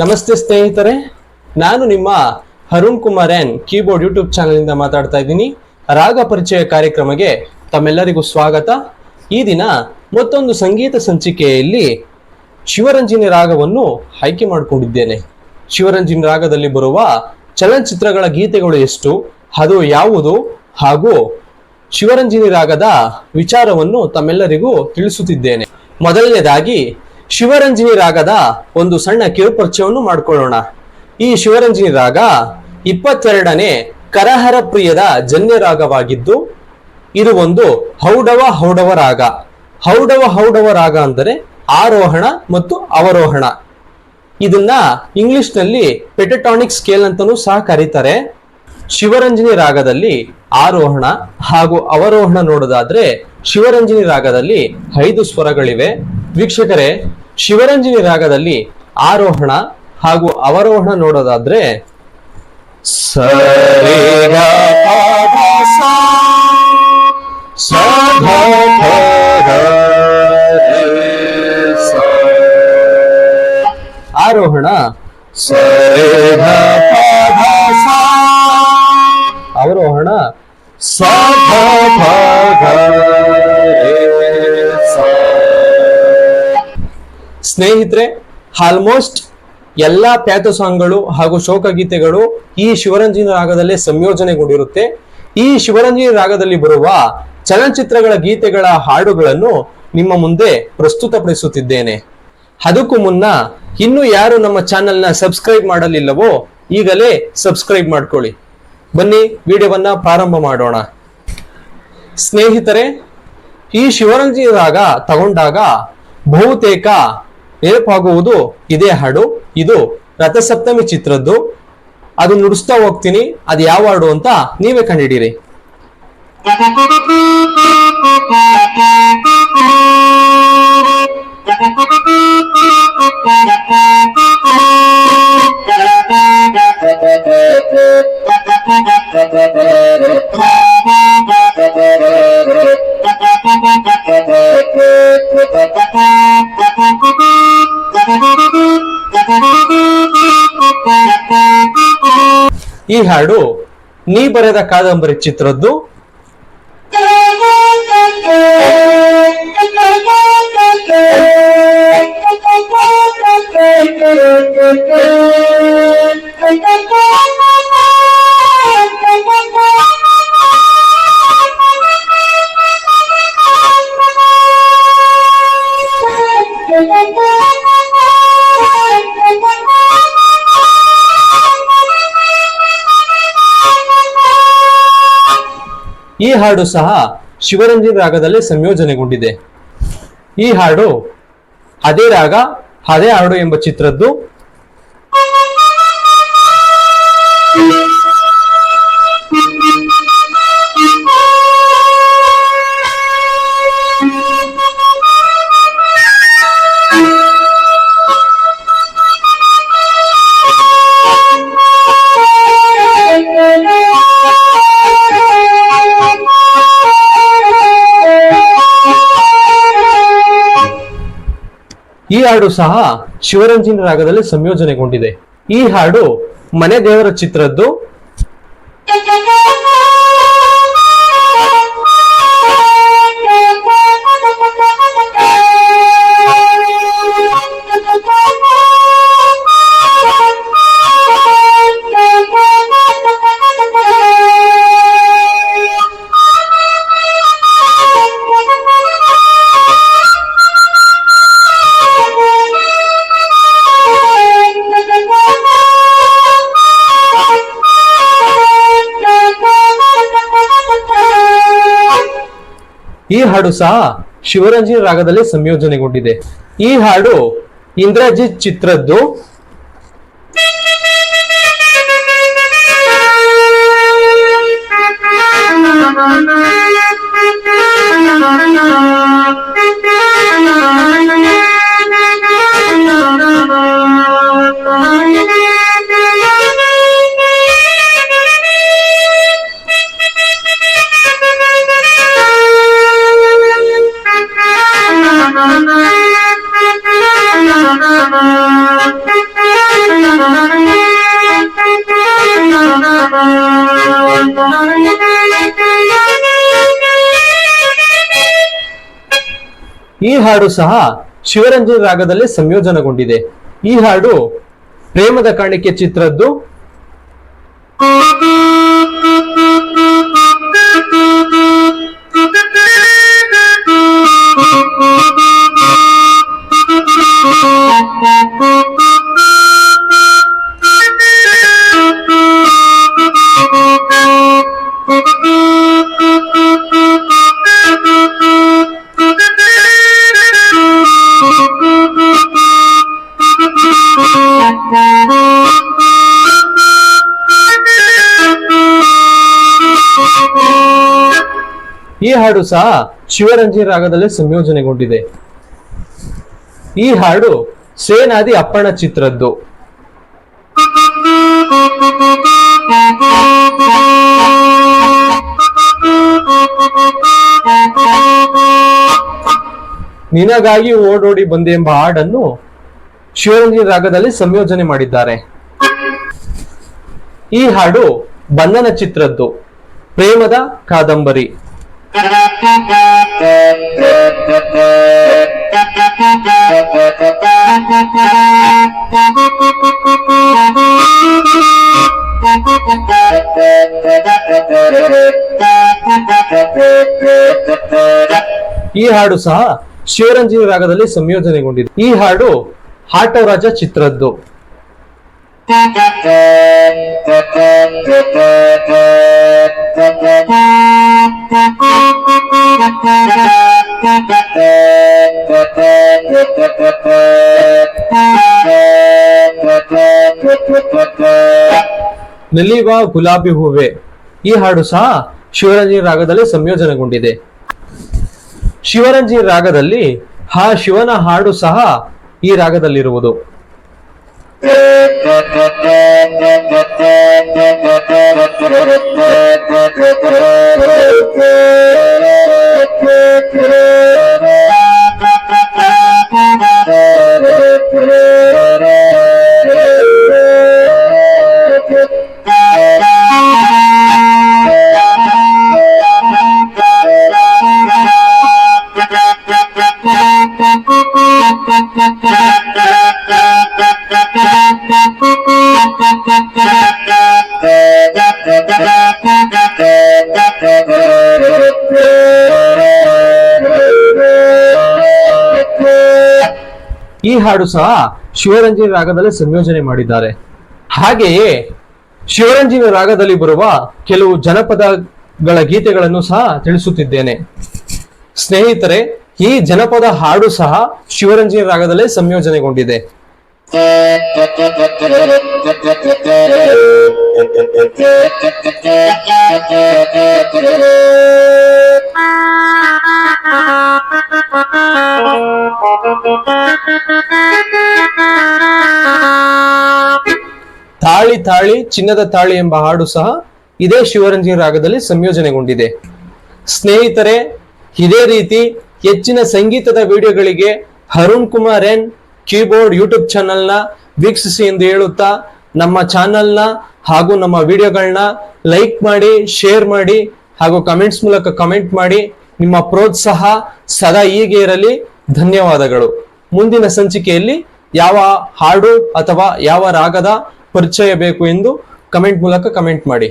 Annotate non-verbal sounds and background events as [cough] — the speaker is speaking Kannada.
ನಮಸ್ತೆ ಸ್ನೇಹಿತರೆ, ನಾನು ನಿಮ್ಮ Arun Kumar N keyboard YouTube ಚಾನಲ್ನಿಂದ ಮಾತಾಡ್ತಾ ಇದ್ದೀನಿ. ರಾಗ ಪರಿಚಯ ಕಾರ್ಯಕ್ರಮಕ್ಕೆ ತಮ್ಮೆಲ್ಲರಿಗೂ ಸ್ವಾಗತ. ಈ ದಿನ ಮತ್ತೊಂದು ಸಂಗೀತ ಸಂಚಿಕೆಯಲ್ಲಿ ಶಿವರಂಜಿನಿ ರಾಗವನ್ನು ಆಯ್ಕೆ ಮಾಡಿಕೊಂಡಿದ್ದೇನೆ. ಶಿವರಂಜಿನಿ ರಾಗದಲ್ಲಿ ಬರುವ ಚಲನಚಿತ್ರಗಳ ಗೀತೆಗಳು ಎಷ್ಟು, ಅದು ಯಾವುದು ಹಾಗೂ ಶಿವರಂಜಿನಿ ರಾಗದ ವಿಚಾರವನ್ನು ತಮ್ಮೆಲ್ಲರಿಗೂ ತಿಳಿಸುತ್ತಿದ್ದೇನೆ. ಮೊದಲನೇದಾಗಿ ಶಿವರಂಜನಿ ರಾಗದ ಒಂದು ಸಣ್ಣ ಕಿರುಪರಿಚಯವನ್ನು ಮಾಡಿಕೊಳ್ಳೋಣ. ಈ ಶಿವರಂಜನಿ ರಾಗ ಇಪ್ಪತ್ತೆರಡನೇ ಕರಹರ ಪ್ರಿಯದ ಜನ್ಯ ರಾಗವಾಗಿದ್ದು, ಇದು ಒಂದು ಹೌಡವ ಹೌಡವ ರಾಗ. ಹೌಡವ ಹೌಡವ ರಾಗ ಅಂದರೆ ಆರೋಹಣ ಮತ್ತು ಅವರೋಹಣ. ಇದನ್ನ ಇಂಗ್ಲಿಷ್ನಲ್ಲಿ ಪೆಟಟಾನಿಕ್ ಸ್ಕೇಲ್ ಅಂತಲೂ ಸಹ ಕರೀತಾರೆ. ಶಿವರಂಜನಿ ರಾಗದಲ್ಲಿ ಆರೋಹಣ ಹಾಗೂ ಅವರೋಹಣ ನೋಡೋದಾದ್ರೆ ಶಿವರಂಜನಿ ರಾಗದಲ್ಲಿ ಐದು ಸ್ವರಗಳಿವೆ. ವೀಕ್ಷಕರೇ ಶಿವರಂಜನಿ ರಾಗದಲ್ಲಿ ಆರೋಹಣ ಹಾಗೂ ಅವರೋಹಣ ನೋಡೋದಾದ್ರೆ. ಆರೋಹಣ. ಅವರೋಹಣ ಸ. ಸ್ನೇಹಿತರೆ ಆಲ್ಮೋಸ್ಟ್ ಎಲ್ಲ ಪ್ಯಾಥ ಸಾಂಗ್ಗಳು ಹಾಗೂ ಶೋಕಗೀತೆಗಳು ಈ ಶಿವರಂಜನಿ ರಾಗದಲ್ಲೇ ಸಂಯೋಜನೆಗೊಂಡಿರುತ್ತೆ. ಈ ಶಿವರಂಜನಿ ರಾಗದಲ್ಲಿ ಬರುವ ಚಲನಚಿತ್ರಗಳ ಗೀತೆಗಳ ಹಾಡುಗಳನ್ನು ನಿಮ್ಮ ಮುಂದೆ ಪ್ರಸ್ತುತಪಡಿಸುತ್ತಿದ್ದೇನೆ. ಅದಕ್ಕೂ ಮುನ್ನ ಇನ್ನು ಯಾರು ನಮ್ಮ ಚಾನೆಲ್ನ ಸಬ್ಸ್ಕ್ರೈಬ್ ಮಾಡಲಿಲ್ಲವೋ ಈಗಲೇ ಸಬ್ಸ್ಕ್ರೈಬ್ ಮಾಡ್ಕೊಳ್ಳಿ. ಬನ್ನಿ, ವಿಡಿಯೋವನ್ನ ಪ್ರಾರಂಭ ಮಾಡೋಣ. ಸ್ನೇಹಿತರೆ, ಈ ಶಿವರಂಜನಿ ರಾಗ ತಗೊಂಡಾಗ ಬಹುತೇಕ ನೆನಪಾಗುವುದು ಇದೇ ಹಾಡು. ಇದು ರಥಸಪ್ತಮಿ ಚಿತ್ರದ್ದು. ಅದು ನುಡಿಸ್ತಾ ಹೋಗ್ತೀನಿ. ಅದು ಯಾವ ಹಾಡು ಅಂತ ನೀವೇ ಕಂಡಿಡೀರಿ [laughs] ಈ ಹಾಡು ನೀ ಬರೆದ ಕಾದಂಬರಿ ಚಿತ್ರದ್ದು. ಹಾಡು ಸಹ ಶಿವರಂಜನ್ ರಾಗದಲ್ಲಿ ಸಂಯೋಜನೆಗೊಂಡಿದೆ. ಈ ಹಾಡು ಅದೇ ರಾಗ ಅದೇ ಹಾಡು ಎಂಬ ಚಿತ್ರದ್ದು ಈ ಹಾಡು ಸಹ ಶಿವರಂಜಿನ ರಾಗದಲ್ಲಿ ಸಂಯೋಜನೆಗೊಂಡಿದೆ. ಈ ಹಾಡು ಮನೆ ದೇವರ ಚಿತ್ರದ್ದು. ಈ ಹಾಡು ಸಹ ಶಿವರಂಜನಿ ರಾಗದಲ್ಲಿ ಸಂಯೋಜನೆಗೊಂಡಿದೆ. ಈ ಹಾಡು ಇಂದ್ರಜಿತ್ ಚಿತ್ರದ್ದು ಈ ಹಾಡು ಸಹ ಶಿವರಂಜನ್ ರಾಗದಲ್ಲಿ ಸಂಯೋಜನೆಗೊಂಡಿದೆ. ಈ ಹಾಡು ಪ್ರೇಮದ ಕಾಣಿಕೆ ಚಿತ್ರದ್ದು. ಈ ಹಾಡು ಸಹ ಶಿವರಂಜಿ ರಾಗದಲ್ಲಿ ಸಂಯೋಜನೆಗೊಂಡಿದೆ. ಈ ಹಾಡು ಸೇನಾದಿ ಅಪ್ಪಣ ಚಿತ್ರದ್ದು. ನಿನಗಾಗಿ ಓಡೋಡಿ ಬಂದೆ ಎಂಬ ಹಾಡನ್ನು ಶಿವರಂಜನ್ ರಾಗದಲ್ಲಿ ಸಂಯೋಜನೆ ಮಾಡಿದ್ದಾರೆ. ಈ ಹಾಡು ಬಂಧನ ಚಿತ್ರದ್ದು, ಪ್ರೇಮದ ಕಾದಂಬರಿ. ಈ ಹಾಡು ಸಹ ಶಿವರಂಜನಿ ರಾಗದಲ್ಲಿ ಸಂಯೋಜನೆಗೊಂಡಿದೆ. ಈ ಹಾಡು ಹಾಟೋ ರಾಜ ಚಿತ್ರದ್ದು. ನಲಿವ ಗುಲಾಬಿ ಹೂವೆ. ಈ ಹಾಡು ಸಹ ಶಿವರಂಜಿ ರಾಗದಲ್ಲಿ ಸಂಯೋಜನೆಗೊಂಡಿದೆ. ಶಿವರಂಜಿ ರಾಗದಲ್ಲಿ ಹಾ ಶಿವನ ಹಾಡು ಸಹ ಈ ರಾಗದಲ್ಲಿರುವುದು. ಹಾಡು ಸಹ ಶಿವರಂಜನಿ ರಾಗದಲ್ಲಿ ಸಂಯೋಜನೆ ಮಾಡಿದ್ದಾರೆ. ಹಾಗೆಯೇ ಶಿವರಂಜನಿ ರಾಗದಲ್ಲಿ ಬರುವ ಕೆಲವು ಜನಪದಗಳ ಗೀತೆಗಳನ್ನು ಸಹ ತಿಳಿಸುತ್ತಿದ್ದೇನೆ. ಸ್ನೇಹಿತರೆ, ಈ ಜನಪದ ಹಾಡು ಸಹ ಶಿವರಂಜನಿ ರಾಗದಲ್ಲೇ ಸಂಯೋಜನೆಗೊಂಡಿದೆ. [laughs] ತಾಳಿ, ಚಿನ್ನದ ತಾಳಿ ಎಂಬ ಹಾಡು ಸಹ ಇದೇ ಶಿವರಂಜನಿ ರಾಗದಲ್ಲಿ ಸಂಯೋಜನೆಗೊಂಡಿದೆ. ಸ್ನೇಹಿತರೆ, ಇದೇ ರೀತಿ ಹೆಚ್ಚಿನ ಸಂಗೀತದ ವಿಡಿಯೋಗಳಿಗೆ Arun Kumar N keyboard YouTube ಚಾನಲ್ನ ವೀಕ್ಷಿಸಿ ಎಂದು ಹೇಳುತ್ತಾ ನಮ್ಮ ಚಾನಲ್ನ ಹಾಗೂ ನಮ್ಮ ವಿಡಿಯೋಗಳನ್ನ ಲೈಕ್ ಮಾಡಿ, ಶೇರ್ ಮಾಡಿ ಹಾಗೂ ಕಮೆಂಟ್ಸ್ ಮೂಲಕ ಕಮೆಂಟ್ ಮಾಡಿ ನಿಮ್ಮ ಪ್ರೋತ್ಸಾಹ ಸದಾ ಹೀಗೆ ಇರಲಿ. ಧನ್ಯವಾದಗಳು. ಮುಂದಿನ ಸಂಚಿಕೆಯಲ್ಲಿ ಯಾವ ಹಾಡು ಅಥವಾ ಯಾವ ರಾಗದ ಪರಿಚಯ ಬೇಕು ಎಂದು ಕಮೆಂಟ್ ಮೂಲಕ ಕಮೆಂಟ್ ಮಾಡಿ.